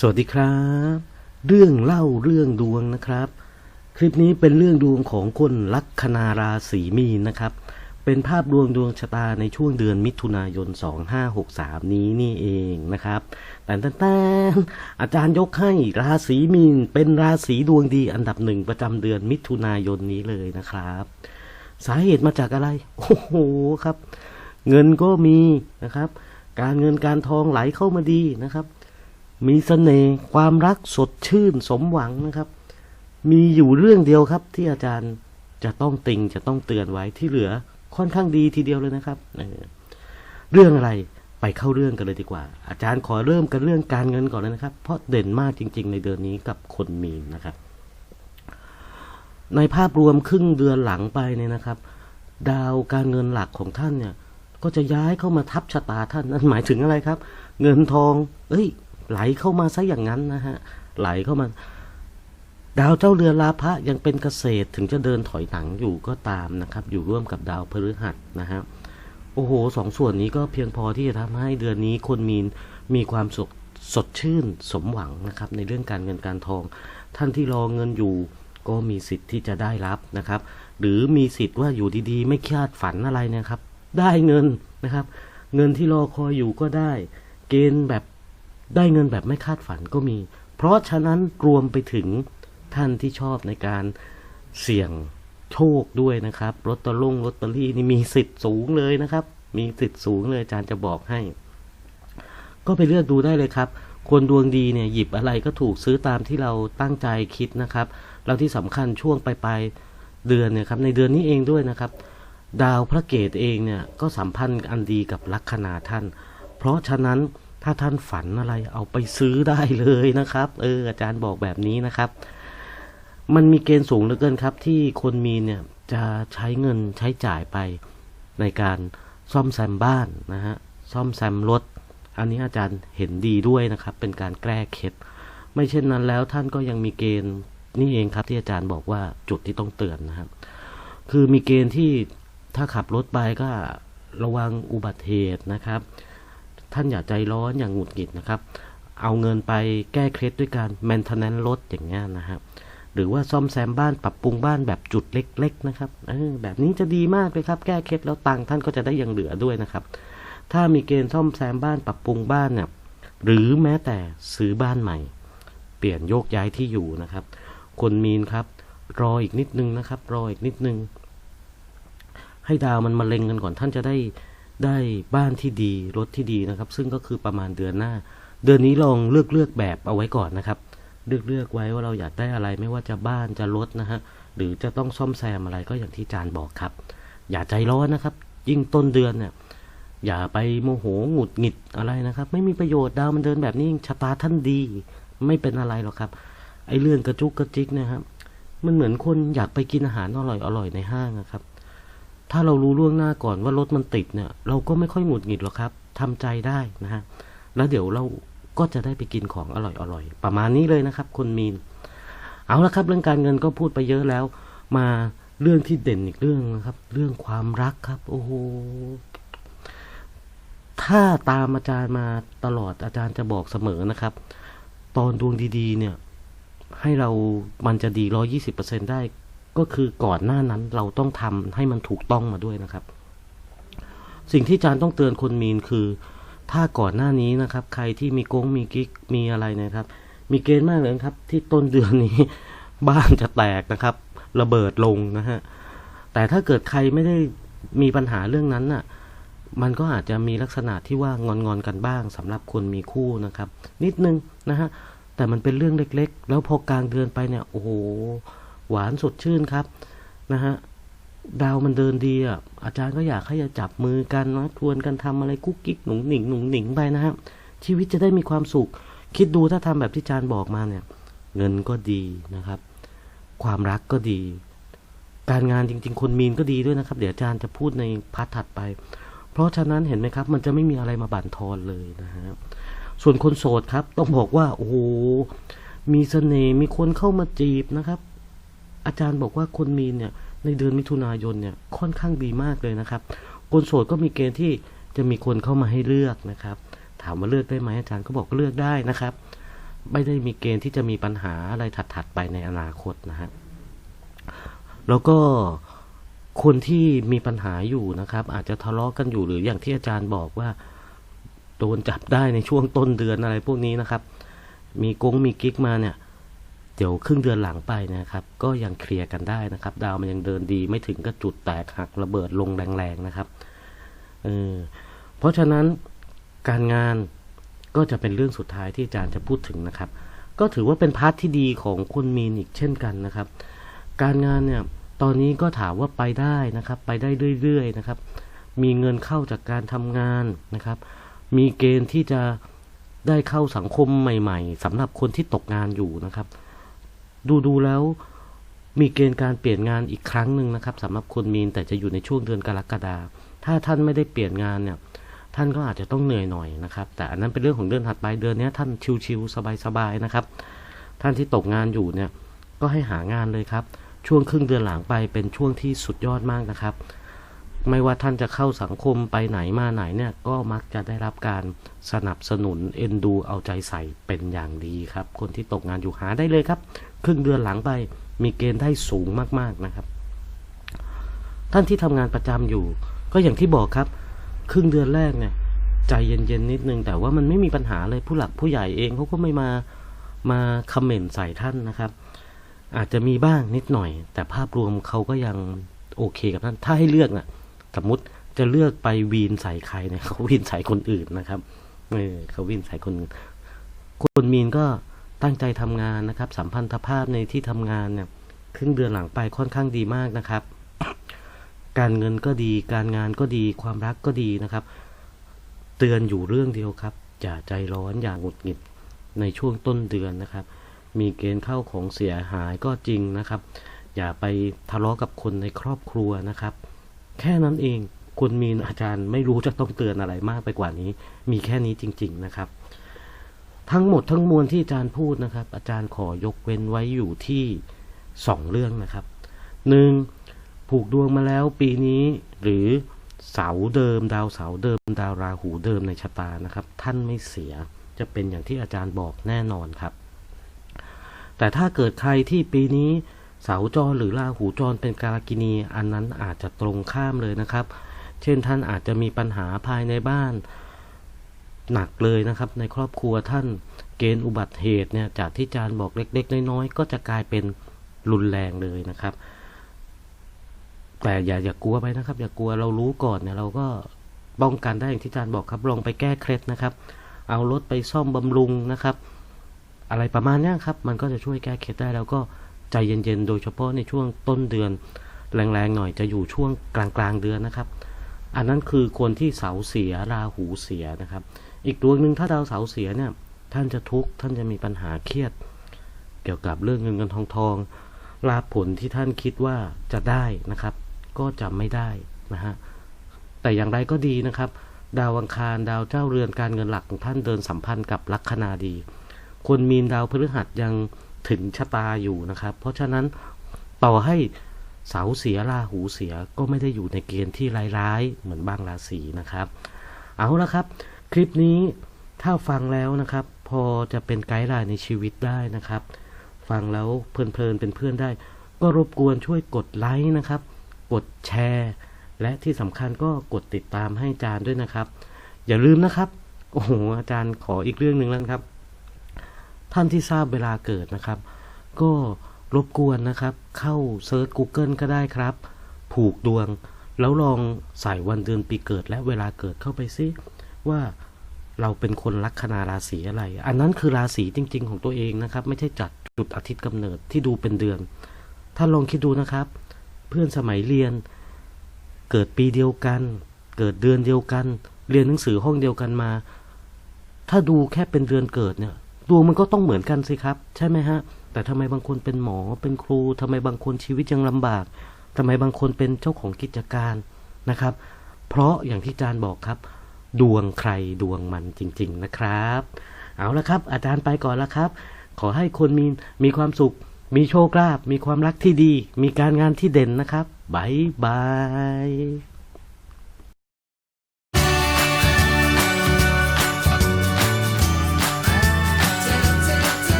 สวัสดีครับ เรื่องเล่าเรื่องดวงนะครับ คลิปนี้เป็นเรื่องดวงของคนลัคนาราศีมีนนะครับ เป็นภาพดวงดวงชะตาในช่วงเดือนมิถุนายน 2563 นี้นี่เองนะครับแต่แต่แต่อาจารย์ยกให้ราศีมีนเป็นราศีดวงดีอันดับหนึ่งประจำเดือนมิถุนายนนี้เลยนะครับ สาเหตุมาจากอะไร โอ้โหครับ เงินก็มีนะครับ การเงินการทองไหลเข้ามาดีนะครับ มีเสน่ห์ความรักสดชื่นสมหวังนะครับ มีอยู่เรื่องเดียวครับ ที่อาจารย์จะต้องติงจะต้องเตือนไว้ที่เหลือค่อนข้างดีทีเดียวเลยนะครับเเรื่องอะไรไปเข้าเรื่องกันเลยดีกว่า อาจารย์ขอเริ่มกันเรื่องการเงินก่อนเลยนะครับ เพราะเด่นมากจริง ๆ ในเดือนนี้กับคนมีนนะครับ ในภาพรวมครึ่งเดือนหลังไปเนี่ยนะครับ ดาวการเงินหลักของท่านเนี่ย ก็จะย้ายเข้ามาทับชะตาท่านนั่นหมายถึงอะไรครับ เงินทอง เอ้ย ไหลเข้ามาซะอย่างนั้นนะฮะ ไหลเข้ามา ดาวเจ้าเรือลาภะยังเป็นเกษตรถึงจะเดินถอยหลังอยู่ก็ตามนะครับ อยู่ร่วมกับดาวพฤหัสนะฮะโอ้โหสองส่วนนี้ก็เพียงพอที่จะทำให้เดือนนี้คนมีนมีความสุขสดชื่นสมหวังนะครับ ในเรื่องการเงินการทอง ท่านที่รอเงินอยู่ก็มีสิทธิ์ที่จะได้รับนะครับ หรือมีสิทธิ์ว่าอยู่ดีๆ ไม่คาดฝันอะไรเนะครับ ได้เงินนะครับ เงินที่รอคอยอยู่ก็ได้ เกณฑ์แบบ ได้เงินแบบไม่คาดฝันก็มี เพราะฉะนั้นรวมไปถึงท่านที่ชอบในการเสี่ยงโชคด้วยนะครับลอตเตอรี่ลอตเตอรี่นี่มีสิทธิ์สูงเลยนะครับ มีสิทธิ์สูงเลยอาจารย์จะบอกให้ ก็ไปเลือกดูได้เลยครับ คนดวงดีเนี่ยหยิบอะไรก็ถูกซื้อตามที่เราตั้งใจคิดนะครับแล้วที่สำคัญช่วงปลายเดือนเนี่ยครับในเดือนนี้เองด้วยนะครับ ดาวพระเกตเองเนี่ยก็สัมพันธ์อันดีกับลัคนาท่าน เพราะฉะนั้น ถ้าท่านฝันอะไรเอาไปซื้อได้เลยนะครับ เออ อาจารย์บอกแบบนี้นะครับ มันมีเกณฑ์สูงเหลือเกินครับ ที่คนมีเนี่ยจะใช้เงินใช้จ่ายไปในการซ่อมแซมบ้านนะฮะซ่อมแซมรถ อันนี้อาจารย์เห็นดีด้วยนะครับ เป็นการแก้เคล็ดไม่เช่นนั้นแล้วท่านก็ยังมีเกณฑ์นี่เองครับที่อาจารย์บอกว่าจุดที่ต้องเตือนนะครับ คือมีเกณฑ์ที่ถ้าขับรถไปก็ระวังอุบัติเหตุนะครับ ท่านอย่าใจร้อนอย่างหงุดหงิดนะครับ เอาเงินไปแก้เคล็ดด้วยการ maintenance รถอย่างเงี้ยนะครับหรือว่าซ่อมแซมบ้านปรับปรุงบ้านแบบจุดเล็ก ๆ นะครับเออแบบนี้จะดีมากเลยครับ แก้เคล็ดแล้วตังค์ท่านก็จะได้ยังเหลือด้วยนะครับ ถ้ามีเกณฑ์ซ่อมแซมบ้านปรับปรุงบ้านเนี่ยหรือแม้แต่ซื้อบ้านใหม่ เปลี่ยนโยกย้ายที่อยู่นะครับ คนมีนครับรออีกนิดนึงนะครับ รออีกนิดนึง ให้ดาวมันมาเล็งกันก่อนท่านจะได้ ได้บ้านที่ดีรถที่ดีนะครับ ซึ่งก็คือประมาณเดือนหน้า เดือนนี้ลองเลือกเลือกแบบเอาไว้ก่อนนะครับ เลือกเลือกไว้ว่าเราอยากได้อะไรไม่ว่าจะบ้านจะรถนะฮะหรือจะต้องซ่อมแซมอะไรก็อย่างที่อาจารย์บอกครับ อย่าใจร้อนนะครับ ยิ่งต้นเดือนเนี่ยอย่าไปโมโหหงุดหงิดอะไรนะครับ ไม่มีประโยชน์ดาวมันเดินแบบนี้ชะตาท่านดี ไม่เป็นอะไรหรอกครับ ไอ้เรื่องกระจุกกระจิกนะครับ มันเหมือนคนอยากไปกินอาหารอร่อยอร่อยในห้างนะครับ ถ้าเรารู้ล่วงหน้าก่อนว่ารถมันติดเนี่ย เราก็ไม่ค่อยหงุดหงิดหรอกครับทำใจได้นะฮะ แล้วเดี๋ยวเราก็จะได้ไปกินของอร่อยอร่อยประมาณนี้เลยนะครับ คนมีน เอาละครับ เรื่องการเงินก็พูดไปเยอะแล้ว มาเรื่องที่เด่นอีกเรื่องนะครับ เรื่องความรักครับ โอ้โห ถ้าตามอาจารย์มาตลอดอาจารย์จะบอกเสมอนะครับ ตอนดวงดีๆ เนี่ย ให้เรามันจะดีร้อยี่สิบเปอร์เซ็นได้ ก็คือก่อนหน้านั้นเราต้องทำให้มันถูกต้องมาด้วยนะครับ สิ่งที่อาจารย์ต้องเตือนคนมีนคือ ถ้าก่อนหน้านี้นะครับ ใครที่มีโกงมีกิ๊กมีอะไรนะครับ มีเกณฑ์มากเลยครับ ที่ต้นเดือนนี้ บ้านจะแตกนะครับ ระเบิดลงนะฮะแต่ถ้าเกิดใครไม่ได้มีปัญหาเรื่องนั้นน่ะ มันก็อาจจะมีลักษณะที่ว่างอนงอนๆกันบ้างสำหรับคนมีคู่นะครับ นิดนึงนะฮะแต่มันเป็นเรื่องเล็ก ๆ แล้วพอกลางเดือนไปเนี่ยโอ้โห หวานสดชื่นครับนะฮะดาวมันเดินดีอะอาจารย์ก็อยากให้จับมือกันนะชวนกันทำอะไรกุ๊กกิ๊กหนุ่งหนิงหนุ่งหนิงไปนะฮะชีวิตจะได้มีความสุข คิดดูถ้าทำแบบที่อาจารย์บอกมาเนี่ย เงินก็ดีนะครับ ความรักก็ดี การงานจริง ๆ คนมีนก็ดีด้วยนะครับ เดี๋ยวอาจารย์จะพูดในพาร์ทถัดไป เพราะฉะนั้นเห็นไหมครับ มันจะไม่มีอะไรมาบั่นทอนเลยนะฮะส่วนคนโสดครับ ต้องบอกว่าโอ้โหมีเสน่ห์มีคนเข้ามาจีบนะครับ อาจารย์บอกว่าคนมีนเนี่ยในเดือนมิถุนายนเนี่ยค่อนข้างดีมากเลยนะครับ คนโสดก็มีเกณฑ์ที่จะมีคนเข้ามาให้เลือกนะครับ ถามว่าเลือกได้ไหมอาจารย์ก็บอกเลือกได้นะครับ ไม่ได้มีเกณฑ์ที่จะมีปัญหาอะไรถัด ๆ ไปในอนาคตนะฮะแล้วก็คนที่มีปัญหาอยู่นะครับ อาจจะทะเลาะกันอยู่หรืออย่างที่อาจารย์บอกว่า โดนจับได้ในช่วงต้นเดือนอะไรพวกนี้นะครับ มีกงมีกิ๊กมาเนี่ย เดี๋ยวครึ่งเดือนหลังไปนะครับ ก็ยังเคลียร์กันได้นะครับ ดาวมันยังเดินดีไม่ถึงกับจุดแตกหักระเบิดลงแรงๆนะครับเออเพราะฉะนั้นการงานก็จะเป็นเรื่องสุดท้ายที่อาจารย์จะพูดถึงนะครับ ก็ถือว่าเป็นพาร์ทที่ดีของคุณมีนอีกเช่นกันนะครับ การงานเนี่ยตอนนี้ก็ถามว่าไปได้นะครับ ไปได้เรื่อยๆนะครับ มีเงินเข้าจากการทำงานนะครับ มีเกณฑ์ที่จะได้เข้าสังคมใหม่ ๆสำหรับคนที่ตกงานอยู่นะครับ ดูดูแล้วมีเกณฑ์การเปลี่ยนงานอีกครั้งหนึ่งนะครับสำหรับคนมีนแต่จะอยู่ในช่วงเดือนกรกฎาถ้าท่านไม่ได้เปลี่ยนงานเนี่ย ท่านก็อาจจะต้องเหนื่อยหน่อยนะครับ แต่อันนั้นเป็นเรื่องของเดือนถัดไปเดือนนี้ท่านชิวๆสบายๆนะครับ ท่านที่ตกงานอยู่เนี่ยก็ให้หางานเลยครับ ช่วงครึ่งเดือนหลังไปเป็นช่วงที่สุดยอดมากนะครับ ไม่ว่าท่านจะเข้าสังคมไปไหนมาไหนเนี่ย ก็มักจะได้รับการสนับสนุนเอ็นดูเอาใจใส่เป็นอย่างดีครับ คนที่ตกงานอยู่หาได้เลยครับ ครึ่งเดือนหลังไปมีเกณฑ์ได้สูงมากๆนะครับ ท่านที่ทำงานประจำอยู่ ก็อย่างที่บอกครับ ครึ่งเดือนแรกเนี่ย ใจเย็นๆนิดนึง แต่ว่ามันไม่มีปัญหาเลยผู้หลักผู้ใหญ่เองเขาก็ไม่มามาคอมเมนต์ใส่ท่านนะครับ อาจจะมีบ้างนิดหน่อย แต่ภาพรวมเขาก็ยังโอเคกับท่านถ้าให้เลือกน่ะ สมมติจะเลือกไปวีนใส่ใครเนี่ยเขาวีนใส่คนอื่นนะครับเออเขาวีนใส่คนคนมีนก็ตั้งใจทำงานนะครับ สัมพันธภาพในที่ทำงานเนี่ยครึ่งเดือนหลังไปค่อนข้างดีมากนะครับ การเงินก็ดี การงานก็ดี ความรักก็ดีนะครับ เตือนอยู่เรื่องเดียวครับ อย่าใจร้อนอย่าหงุดหงิดในช่วงต้นเดือนนะครับ มีเกณฑ์เข้าของเสียหายก็จริงนะครับ อย่าไปทะเลาะกับคนในครอบครัวนะครับ แค่นั้นเองคุณมีนอาจารย์ไม่รู้จะต้องเตือนอะไรมากไปกว่านี้ มีแค่นี้จริง ๆนะครับ ทั้งหมดทั้งมวลที่อาจารย์พูดนะครับ อาจารย์ขอยกเว้นไว้อยู่ที่สองเรื่องนะครับหนึ่งผูกดวงมาแล้วปีนี้หรือเสาเดิม ดาวเสาเดิม ดาวราหูเดิมในชะตานะครับ ท่านไม่เสียจะเป็นอย่างที่อาจารย์บอกแน่นอนครับ แต่ถ้าเกิดใครที่ปีนี้ เสาจรหรือราหูจรเป็นการกินีอันนั้นอาจจะตรงข้ามเลยนะครับ เช่นท่านอาจจะมีปัญหาภายในบ้านหนักเลยนะครับ ในครอบครัวท่านเกณฑ์อุบัติเหตุเนี่ยจากที่อาจารย์บอกเล็ก ๆ น้อยๆก็จะกลายเป็นรุนแรงเลยนะครับ แต่อย่าอย่ากลัวไปนะครับ อย่ากลัวเรารู้ก่อนเนี่ยเราก็ป้องกันได้อย่างที่อาจารย์บอกครับลองไปแก้เคล็ดนะครับ เอารถไปซ่อมบำรุงนะครับ อะไรประมาณนี้ครับ มันก็จะช่วยแก้เคล็ดได้แล้วก็ ใจเย็นๆ โดยเฉพาะในช่วงต้นเดือน แรงๆหน่อยจะอยู่ช่วงกลางๆเดือนนะครับ อันนั้นคือคนที่เสาเสียราหูเสียนะครับ อีกดวงหนึ่งถ้าดาวเสาเสียเนี่ยท่านจะทุกข์ท่านจะมีปัญหาเครียด เกี่ยวกับเรื่องเงินเงินทองทองลาผลที่ท่านคิดว่าจะได้นะครับ ก็จะไม่ได้นะฮะแต่อย่างไรก็ดีนะครับ ดาวอังคารดาวเจ้าเรือนการเงินหลักของท่านเดินสัมพันธ์กับลัคนาดี คนมีนดาวพฤหัสยัง ถึงชะตาอยู่นะครับ เพราะฉะนั้นต่อให้เสาเสียราหูเสียก็ไม่ได้อยู่ในเกณฑ์ที่ร้ายๆเหมือนบางราศีนะครับ เอาละครับ คลิปนี้ถ้าฟังแล้วนะครับ พอจะเป็นไกด์ไลน์ในชีวิตได้นะครับ ฟังแล้วเพลินๆเป็นเพื่อนได้ ก็รบกวนช่วยกดไลค์นะครับ กดแชร์ และที่สำคัญก็กดติดตามให้อาจารย์ด้วยนะครับ อย่าลืมนะครับ โอ้โหอาจารย์ขออีกเรื่องหนึ่งแล้วครับ ท่านที่ทราบเวลาเกิดนะครับ ก็รบกวนนะครับ เข้าเซิร์ช Google ก็ได้ครับ ผูกดวง แล้วลองใส่วันเดือนปีเกิดและเวลาเกิดเข้าไปซิว่าเราเป็นคนลัคนาราศีอะไร อันนั้นคือราศีจริง ๆ ของตัวเองนะครับ ไม่ใช่จัดจุดอาทิตย์กำเนิดที่ดูเป็นเดือนถ้าลองคิดดูนะครับ เพื่อนสมัยเรียน เกิดปีเดียวกัน เกิดเดือนเดียวกัน เรียนหนังสือห้องเดียวกันมา ถ้าดูแค่เป็นเดือนเกิดเนี่ย ดวงมันก็ต้องเหมือนกันสิครับ ใช่ไหมฮะ แต่ทำไมบางคนเป็นหมอเป็นครูทำไมบางคนชีวิตยังลำบากทำไมบางคนเป็นเจ้าของกิจการนะครับ เพราะอย่างที่อาจารย์บอกครับ ดวงใครดวงมันจริง ๆนะครับ เอาละครับ อาจารย์ไปก่อนละครับ ขอให้คนมีมีความสุข มีโชคลาภมีความรักที่ดี มีการงานที่เด่นนะครับบายบาย